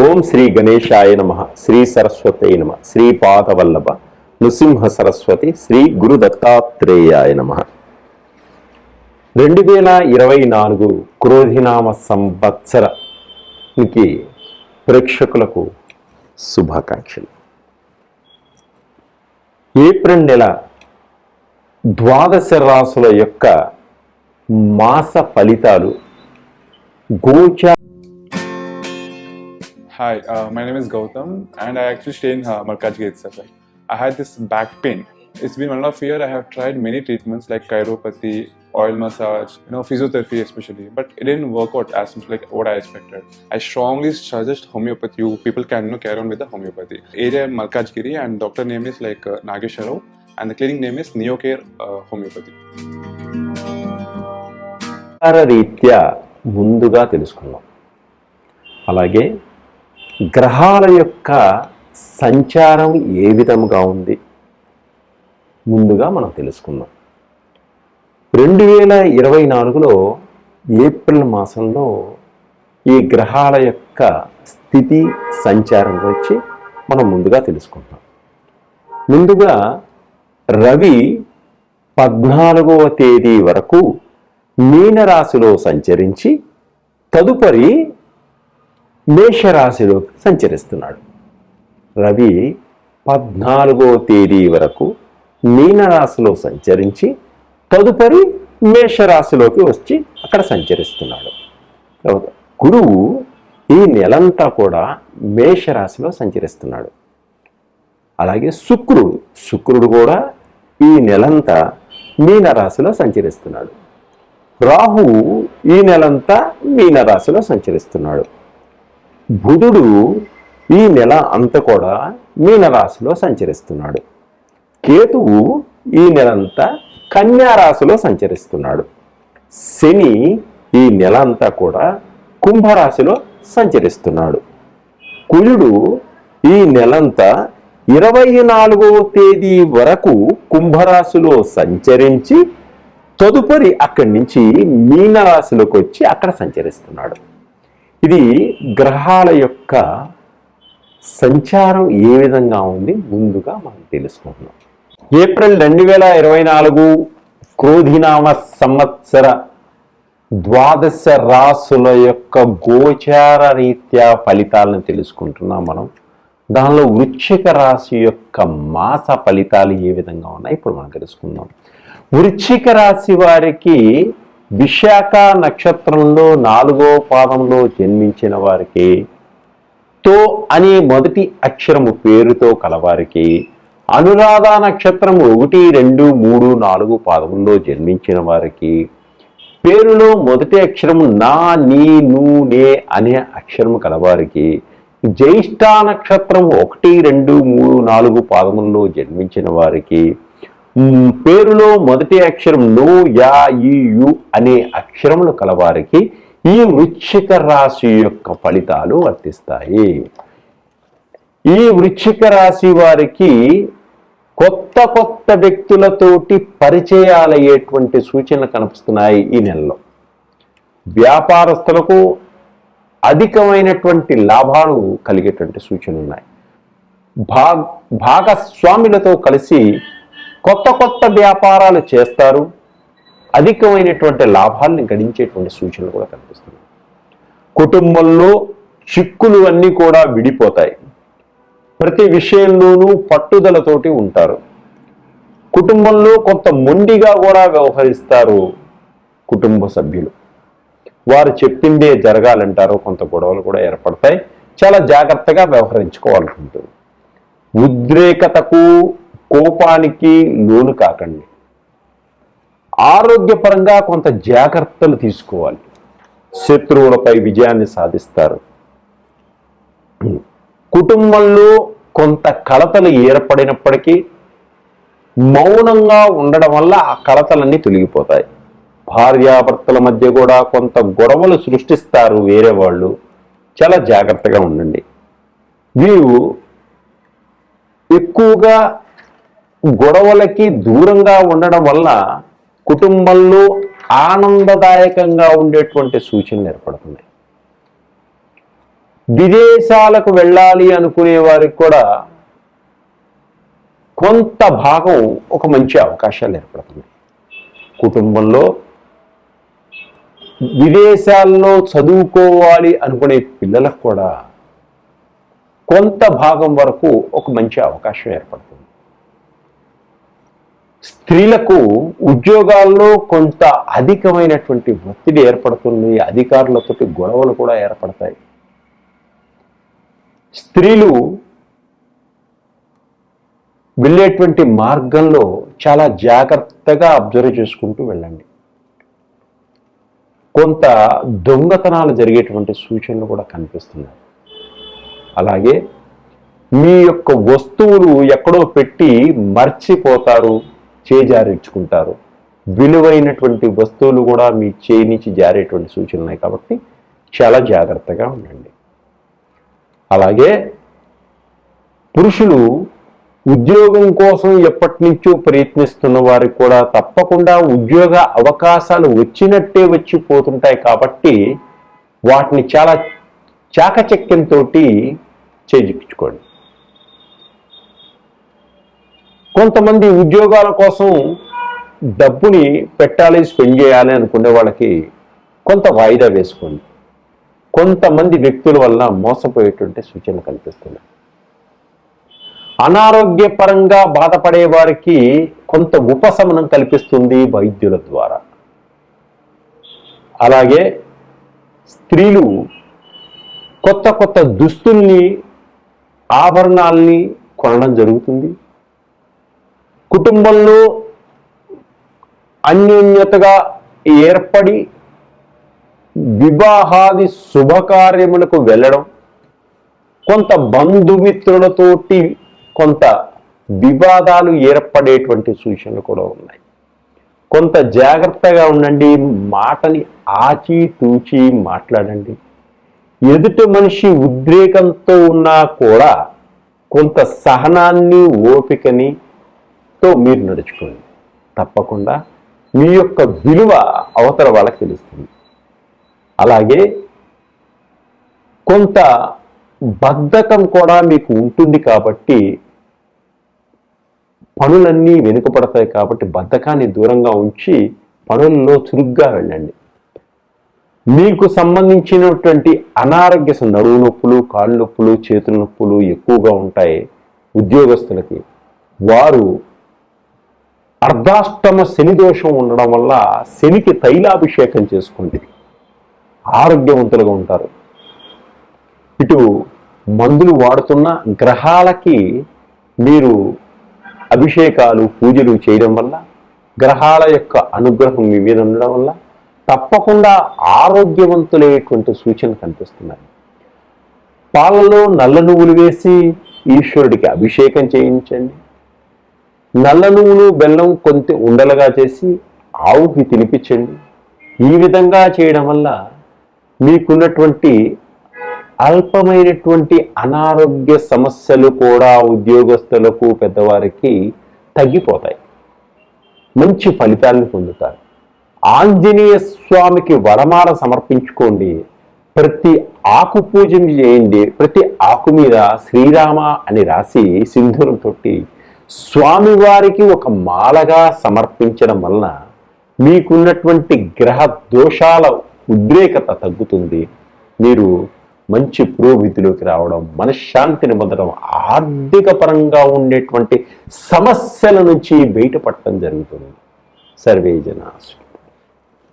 ఓం శ్రీ గణేశాయ నమ శ్రీ సరస్వతి నమ శ్రీ పాదవల్లభ నృసింహ సరస్వతి శ్రీ గురు దత్తాత్రేయాయ నమ. రెండు వేల ఇరవై నాలుగు క్రోధినామ సంవత్సరానికి ప్రేక్షకులకు శుభాకాంక్షలు. ఏప్రిల్ నెల ద్వాదశ రాసుల యొక్క మాస ఫలితాలు గోచ Hi, uh, my name is Gautam, and I actually stay in uh, Malkajgiri itself. Right? I had this back pain. It's been one and a half year. I have tried many treatments like chiropathy, oil massage, you know, physiotherapy especially, but it didn't work out as much like what I expected. I strongly suggest homeopathy. You people can you know, carry on with the homeopathy. Area Malkajgiri, and doctor name is like uh, Nagesharov, and the clinic name is Neocare uh, Homeopathy. రీత్యా ముందుగా తెలుసుకున్నాం అలాగే గ్రహాల యొక్క సంచారం ఏ విధముగా ఉంది? ముందుగా మనం తెలుసుకుందాం. రెండు వేల ఇరవై నాలుగులో ఏప్రిల్ మాసంలో ఈ గ్రహాల యొక్క స్థితి సంచారం గురించి మనం ముందుగా తెలుసుకుంటాం. ముందుగా రవి పద్నాలుగవ తేదీ వరకు మీనరాశిలో సంచరించి తదుపరి మేషరాశిలో సంచరిస్తున్నాడు. రవి పద్నాలుగో తేదీ వరకు మీనరాశిలో సంచరించి తదుపరి మేషరాశిలోకి వచ్చి అక్కడ సంచరిస్తున్నాడు. తర్వాత గురువు ఈ నెలంతా కూడా మేషరాశిలో సంచరిస్తున్నాడు. అలాగే శుక్రుడు శుక్రుడు కూడా ఈ నెలంతా మీనరాశిలో సంచరిస్తున్నాడు. రాహువు ఈ నెలంతా మీనరాశిలో సంచరిస్తున్నాడు. బుధుడు ఈ నెల అంతా కూడా మీనరాశిలో సంచరిస్తున్నాడు. కేతువు ఈ నెలంతా కన్యారాశిలో సంచరిస్తున్నాడు. శని ఈ నెల అంతా కూడా కుంభరాశిలో సంచరిస్తున్నాడు. కుజుడు ఈ నెలంతా ఇరవై నాలుగవ తేదీ వరకు కుంభరాశిలో సంచరించి తదుపరి అక్కడి నుంచి మీనరాశిలోకి వచ్చి అక్కడ సంచరిస్తున్నాడు. ఇది గ్రహాల యొక్క సంచారం ఏ విధంగా ఉంది ముందుగా మనం తెలుసుకుంటున్నాం. ఏప్రిల్ రెండు వేల ఇరవై నాలుగు క్రోధినామ సంవత్సర ద్వాదశ రాసుల యొక్క గోచార రీత్యా ఫలితాలను తెలుసుకుంటున్నాం మనం. దానిలో వృశ్చిక రాశి యొక్క మాస ఫలితాలు ఏ విధంగా ఉన్నాయి? ఇప్పుడు మనం తెలుసుకుందాం. వృశ్చిక రాశి వారికి విశాఖ నక్షత్రంలో నాలుగో పాదంలో జన్మించిన వారికి తో అనే మొదటి అక్షరము పేరుతో కలవారికి అనురాధ నక్షత్రం ఒకటి రెండు మూడు నాలుగు పాదముల్లో జన్మించిన వారికి పేరులో మొదటి అక్షరము నా నీ నూ నే అనే అక్షరము కలవారికి జ్యేష్ఠ నక్షత్రం ఒకటి రెండు మూడు నాలుగు పాదముల్లో జన్మించిన వారికి పేరులో మొదటి అక్షరం నో యా ఈ యు అనే అక్షరములు కలవారికి ఈ వృశ్చిక రాశి యొక్క ఫలితాలు వర్తిస్తాయి. ఈ వృశ్చిక రాశి వారికి కొత్త కొత్త వ్యక్తులతోటి పరిచయాలయ్యేటువంటి సూచనలు కనిపిస్తున్నాయి ఈ నెలలో. వ్యాపారస్తులకు అధికమైనటువంటి లాభాలు కలిగేటువంటి సూచనలు ఉన్నాయి. భాగ్ భాగస్వాములతో కలిసి కొత్త కొత్త వ్యాపారాలు చేస్తారు. అధికమైనటువంటి లాభాలను గడించేటువంటి సూచనలు కూడా కనిపిస్తున్నాయి. కుటుంబంలో చిక్కులు అన్నీ కూడా విడిపోతాయి. ప్రతి విషయంలోనూ పట్టుదలతోటి ఉంటారు. కుటుంబంలో కొంత మొండిగా కూడా వ్యవహరిస్తారు కుటుంబ సభ్యులు. వారు చెప్పిందే జరగాలంటారు కొంత గొడవలు కూడా ఏర్పడతాయి. చాలా జాగ్రత్తగా వ్యవహరించుకోవాల్సి ఉంటుంది ఉద్రేకతకు కోపానికి లోను కాకండి. ఆరోగ్యపరంగా కొంత జాగ్రత్తలు తీసుకోవాలి. శత్రువులపై విజయాన్ని సాధిస్తారు. కుటుంబంలో కొంత కలతలు ఏర్పడినప్పటికీ మౌనంగా ఉండడం వల్ల ఆ కలతలన్నీ తొలగిపోతాయి. భార్యాభర్తల మధ్య కూడా కొంత గొడవలు సృష్టిస్తారు వేరే వాళ్ళు. చాలా జాగ్రత్తగా ఉండండి. వీరు ఎక్కువగా గొడవలకి దూరంగా ఉండడం వల్ల కుటుంబంలో ఆనందదాయకంగా ఉండేటువంటి సూచనలు ఏర్పడుతున్నాయి. విదేశాలకు వెళ్ళాలి అనుకునే వారికి కూడా కొంత భాగం ఒక మంచి అవకాశాలు ఏర్పడుతుంది కుటుంబంలో విదేశాల్లో చదువుకోవాలి అనుకునే పిల్లలకు కూడా కొంత భాగం వరకు ఒక మంచి అవకాశం ఏర్పడుతుంది. స్త్రీలకు ఉద్యోగాల్లో కొంత అధికమైనటువంటి ఒత్తిడి ఏర్పడుతుంది అధికారులతోటి గొడవలు కూడా ఏర్పడతాయి. స్త్రీలు వెళ్ళేటువంటి మార్గంలో చాలా జాగ్రత్తగా అబ్జర్వ్ చేసుకుంటూ వెళ్ళండి. కొంత దొంగతనాలు జరిగేటువంటి సూచనలు కూడా కనిపిస్తున్నాయి. అలాగే మీ యొక్క వస్తువులు ఎక్కడో పెట్టి మర్చిపోతారు. చేజారించుకుంటారు. విలువైనటువంటి వస్తువులు కూడా మీ చేయి నుంచి జారేటువంటి సూచనలు ఉన్నాయి కాబట్టి చాలా జాగ్రత్తగా ఉండండి. అలాగే పురుషులు ఉద్యోగం కోసం ఎప్పటి నుంచో ప్రయత్నిస్తున్న వారికి కూడా తప్పకుండా ఉద్యోగ అవకాశాలు వచ్చినట్టే వచ్చి పోతుంటాయి కాబట్టి వాటిని చాలా చాకచక్యంతో చేజిక్కించుకోండి. కొంతమంది ఉద్యోగాల కోసం డబ్బుని పెట్టాలి స్పెండ్ చేయాలి అనుకునే వాళ్ళకి కొంత వాయిదా వేసుకోండి. కొంతమంది వ్యక్తుల వల్ల మోసపోయేటువంటి సూచనలు కనిపిస్తున్నాయి. అనారోగ్యపరంగా బాధపడే వారికి కొంత ఉపశమనం కల్పిస్తుంది వైద్యుల ద్వారా. అలాగే స్త్రీలు కొత్త కొత్త దుస్తుల్ని ఆభరణాల్ని కొనడం జరుగుతుంది. కుటుంబంలో అన్యోన్యతగా ఏర్పడి వివాహాది శుభకార్యములకు వెళ్ళడం కొంత బంధుమిత్రులతోటి కొంత వివాదాలు ఏర్పడేటువంటి సూచనలు కూడా ఉన్నాయి. కొంత జాగ్రత్తగా ఉండండి మాటని ఆచితూచి మాట్లాడండి. ఎదుటి మనిషి ఉద్రేకంతో ఉన్నా కూడా కొంత సహనాన్ని ఓపికని తో మీరు నడుచుకోండి. తప్పకుండా మీ యొక్క విలువ అవతల వాళ్ళకి తెలుస్తుంది. అలాగే కొంత బద్ధకం కూడా మీకు ఉంటుంది కాబట్టి పనులన్నీ వెనుకపడతాయి కాబట్టి బద్ధకాన్ని దూరంగా ఉంచి పనుల్లో చురుగ్గా వెళ్ళండి. మీకు సంబంధించినటువంటి అనారోగ్య నడువు నొప్పులు కాళ్ళు నొప్పులు చేతుల నొప్పులు ఎక్కువగా ఉంటాయి ఉద్యోగస్తులకి. వారు అర్ధాష్టమ శని దోషం ఉండడం వల్ల శనికి తైలాభిషేకం చేసుకోండి. ఆరోగ్యవంతులుగా ఉంటారు. ఇటు మందులు వాడుతున్న గ్రహాలకి మీరు అభిషేకాలు పూజలు చేయడం వల్ల గ్రహాల యొక్క అనుగ్రహం మీ మీద ఉండడం వల్ల తప్పకుండా ఆరోగ్యవంతులయ్యేటువంటి సూచన కనిపిస్తున్నాయి. పాలలో నల్ల నువ్వులు వేసి ఈశ్వరుడికి అభిషేకం చేయించండి. నల్ల నువ్వులు బెల్లం కొంత ఉండలుగా చేసి ఆవుకి తినిపించండి. ఈ విధంగా చేయడం వల్ల మీకున్నటువంటి అల్పమైనటువంటి అనారోగ్య సమస్యలు కూడా ఉద్యోగస్తులకు పెద్దవారికి తగ్గిపోతాయి. మంచి ఫలితాలను పొందుతారు. ఆంజనేయ స్వామికి వడమాల సమర్పించుకోండి. ప్రతి ఆకు పూజ చేయండి. ప్రతి ఆకు మీద శ్రీరామ అని రాసి సింధూరంతో స్వామివారికి ఒక మాలగా సమర్పించడం వలన మీకున్నటువంటి గ్రహ దోషాల ఉద్రేకత తగ్గుతుంది. మీరు మంచి పురోభితిలోకి రావడం మనశ్శాంతిని పొందడం ఆర్థిక పరంగా ఉండేటువంటి సమస్యల నుంచి బయటపడటం జరుగుతుంది. సర్వే జనా